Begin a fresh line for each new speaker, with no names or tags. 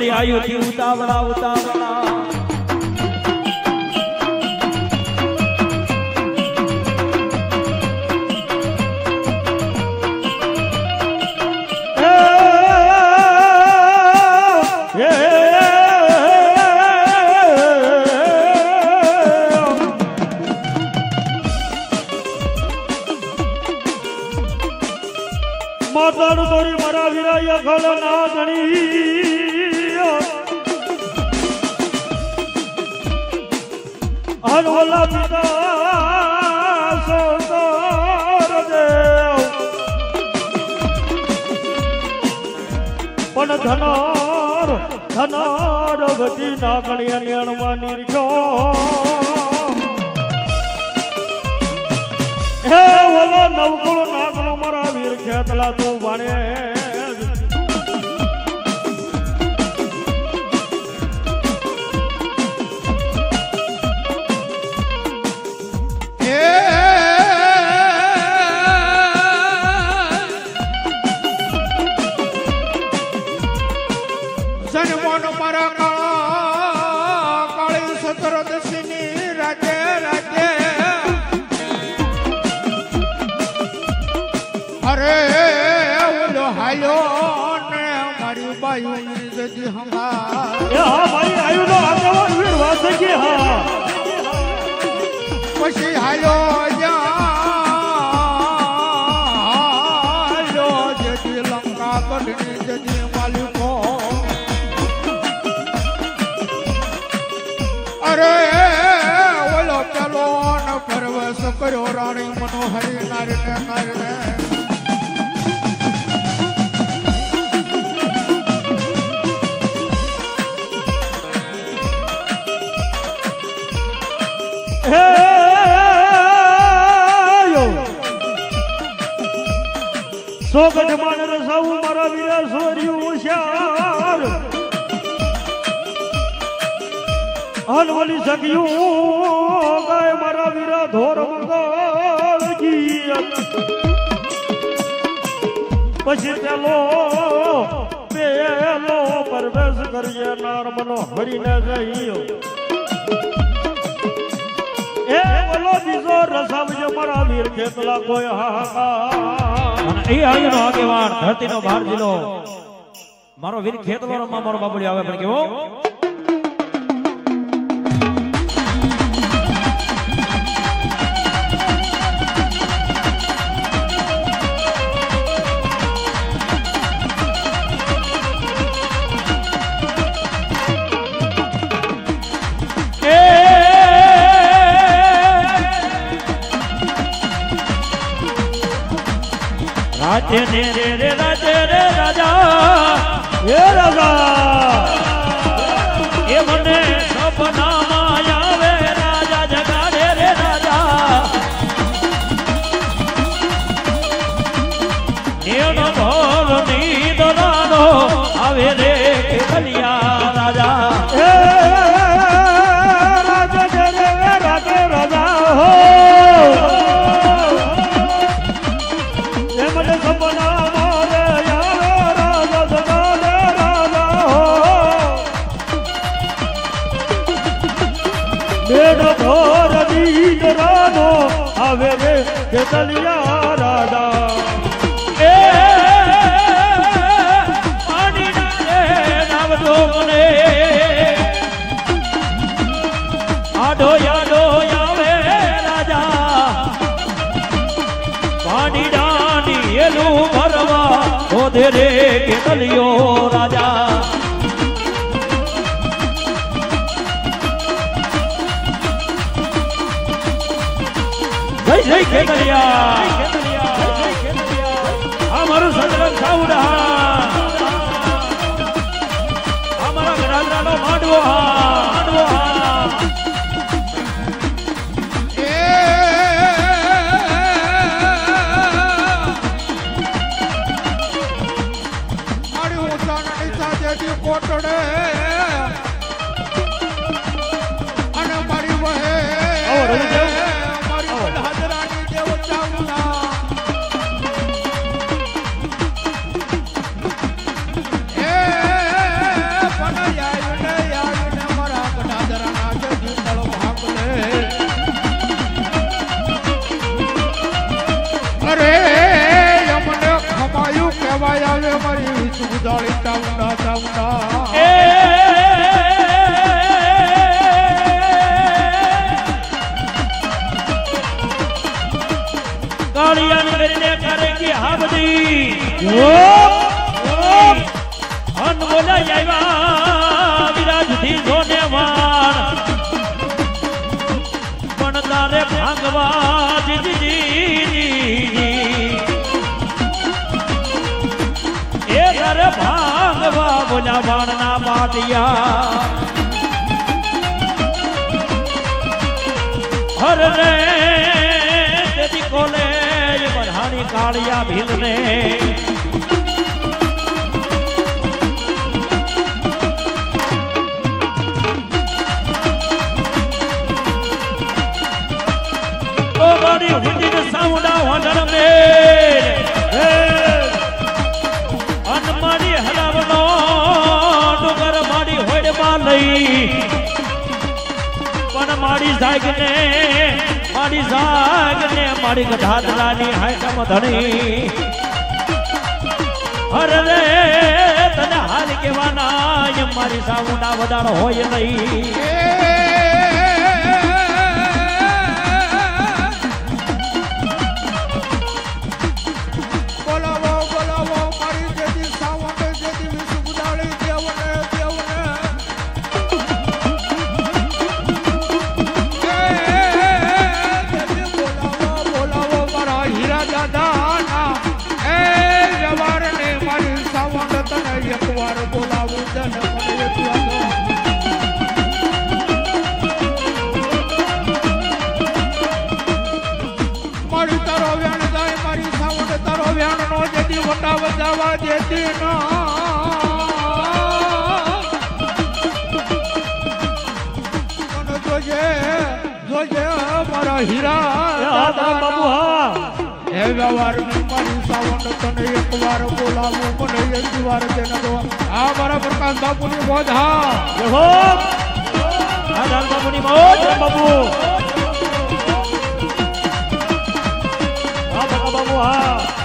મારી આયુથી ઉતાવળા ઉતાવળા.
માતાનું દોરી મારા વિરાય ખલ ના ધણી. હરવલા પિતા સંસાર દેવ. પણ ધનાર ધનાર ગતિ નાગણીય નેણમાં નિરખો હે ઓલો નવકુળ નાગનો મારા વીર ખેતલા તું વાણે.
અરે ઓલો હાલ્યો ને મારી બાયું જજી હમા
એ હા ભાઈ આયુ નો આગેવાન વીર વાસે કે હા?
પછી હાલ્યો જ્યાં હાલ્યો જજી લંકા ગઢની
સોગઢ માન રસાવું મારા વીરા સોર્યું હોશિયાર અનવલી સગ્યું ગાય મારા વીરા ધોર મંગળ પછી પેલો પેલો પરવેશ કરીએ નાર મનો હરીને જઈયો
ધરતીનો ભાર જિલ્લો મારો વીર ખેતલો રમવા મારો બાબુડી આવે પણ કેવો? રાજ્ય ને રે રે રાજે રે રાજા
હે રાજા
એ મને સપનામાં આવે, રાજા જગાડે, રે રાજા નેણ ભવ નીંદવાનો આવે રે કેવલિયા રાજા
બેડ ધોર દીદ રાનો આવે રે કેતલિયા રાજા
એ પાણી રે નાવતો મને આડો યાડો આવે રાજા પાણી ડાની એલું ભરવા રાજા. જય જય કેતલિયા. આ મારું સદરંગ સાઉડા
ચામુંડા ચામુંડા
એ કાળિયાની કરીને કરે કે હા બધી અન બોલાઈ આવ્યા ભાગવા દીદી બોલ્યા બાણના પાટિયા હર રે તેથી કોલે બધાની કાળિયા ભીલ ને મારી જાગને મારી જાગને, મારી ગઢાદલાની હાઈટમ ધણી. હર રે, તને હાલ કેવાના મારી સાઉન્ડા વધારો હોય નહીં.
સાવંત તને એકવાર બોલાવું તને મને એકવાર મારી તારો વ્યાણ જાય મારી સાવંત તારો વ્યાણ નો જેથી
બાબુ હા
હે વ્યવહાર સાવંત તને એકવાર બોલાવું મને એક વાર તેને આ મારા પ્રકાશ બાપુની બોધ હા
મોજ બાબુ હા બાબા બાબુ, હા.